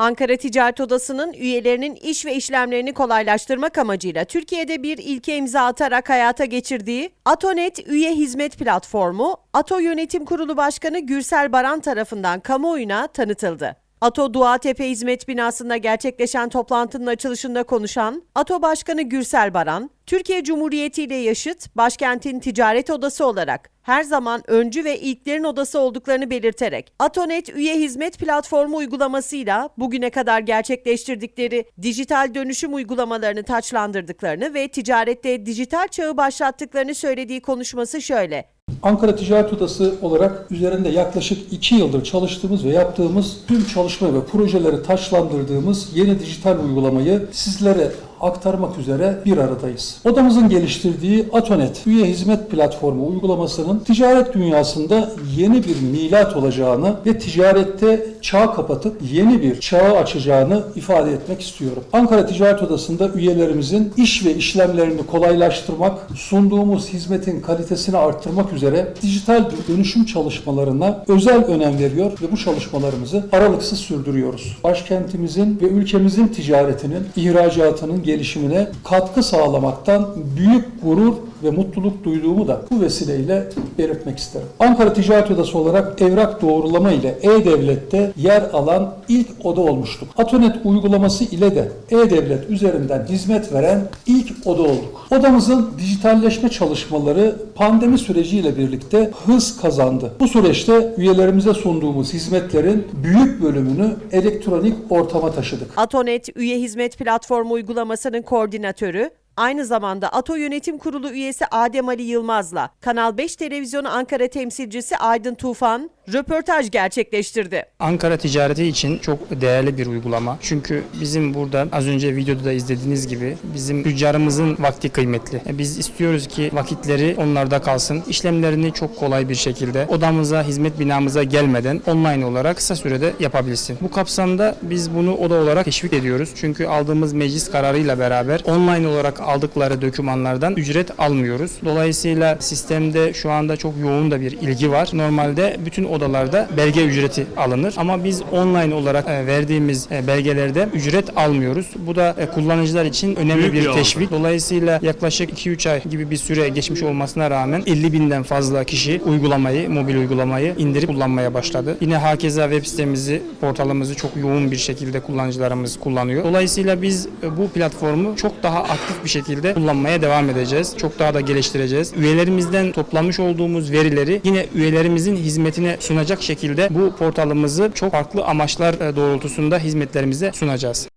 Ankara Ticaret Odası'nın üyelerinin iş ve işlemlerini kolaylaştırmak amacıyla Türkiye'de bir ilke imza atarak hayata geçirdiği Atonet Üye Hizmet Platformu, Ato Yönetim Kurulu Başkanı Gürsel Baran tarafından kamuoyuna tanıtıldı. Ato Duatepe Hizmet Binası'nda gerçekleşen toplantının açılışında konuşan Ato Başkanı Gürsel Baran, Türkiye Cumhuriyeti ile yaşıt başkentin ticaret odası olarak her zaman öncü ve ilklerin odası olduklarını belirterek Atonet üye hizmet platformu uygulamasıyla bugüne kadar gerçekleştirdikleri dijital dönüşüm uygulamalarını taçlandırdıklarını ve ticarette dijital çağı başlattıklarını söylediği konuşması şöyle. Ankara Ticaret Odası olarak üzerinde yaklaşık 2 yıldır çalıştığımız ve yaptığımız tüm çalışma ve projeleri taçlandırdığımız yeni dijital uygulamayı sizlere aktarmak üzere bir aradayız. Odamızın geliştirdiği Atonet üye hizmet platformu uygulamasının ticaret dünyasında yeni bir milat olacağını ve ticarette çağ kapatıp yeni bir çağı açacağını ifade etmek istiyorum. Ankara Ticaret Odası'nda üyelerimizin iş ve işlemlerini kolaylaştırmak, sunduğumuz hizmetin kalitesini arttırmak üzere dijital dönüşüm çalışmalarına özel önem veriyor ve bu çalışmalarımızı aralıksız sürdürüyoruz. Başkentimizin ve ülkemizin ticaretinin, ihracatının gelişimine katkı sağlamaktan büyük gurur ve mutluluk duyduğumu da bu vesileyle belirtmek isterim. Ankara Ticaret Odası olarak evrak doğrulama ile E-Devlet'te yer alan ilk oda olmuştuk. Atonet uygulaması ile de E-Devlet üzerinden hizmet veren ilk oda olduk. Odamızın dijitalleşme çalışmaları pandemi süreciyle birlikte hız kazandı. Bu süreçte üyelerimize sunduğumuz hizmetlerin büyük bölümünü elektronik ortama taşıdık. Atonet üye hizmet platformu uygulamasının koordinatörü, aynı zamanda Ato Yönetim Kurulu üyesi Adem Ali Yılmaz'la Kanal 5 Televizyonu Ankara temsilcisi Aydın Tufan röportaj gerçekleştirdi. Ankara ticareti için çok değerli bir uygulama. Çünkü bizim burada az önce videoda da izlediğiniz gibi bizim tüccarımızın vakti kıymetli. E, Biz istiyoruz ki vakitleri onlarda kalsın. İşlemlerini çok kolay bir şekilde odamıza, hizmet binamıza gelmeden online olarak kısa sürede yapabilsin. Bu kapsamda biz bunu oda olarak teşvik ediyoruz. Çünkü aldığımız meclis kararıyla beraber online olarak aldıkları dokümanlardan ücret almıyoruz. Dolayısıyla sistemde şu anda çok yoğun da bir ilgi var. Normalde bütün odalarda belge ücreti alınır ama biz online olarak e, verdiğimiz e, belgelerde ücret almıyoruz. Bu da e, kullanıcılar için önemli Büyük bir bir teşvik. Dolayısıyla yaklaşık 2-3 ay gibi bir süre geçmiş olmasına rağmen 50 binden fazla kişi uygulamayı, mobil uygulamayı indirip kullanmaya başladı. Yine hakeza web sitemizi, portalımızı çok yoğun bir şekilde kullanıcılarımız kullanıyor. Dolayısıyla biz bu platformu çok daha aktif bir şekilde kullanmaya devam edeceğiz. Çok daha da geliştireceğiz. Üyelerimizden toplamış olduğumuz verileri yine üyelerimizin hizmetine sunacak şekilde bu portalımızı çok farklı amaçlar e, doğrultusunda hizmetlerimize sunacağız.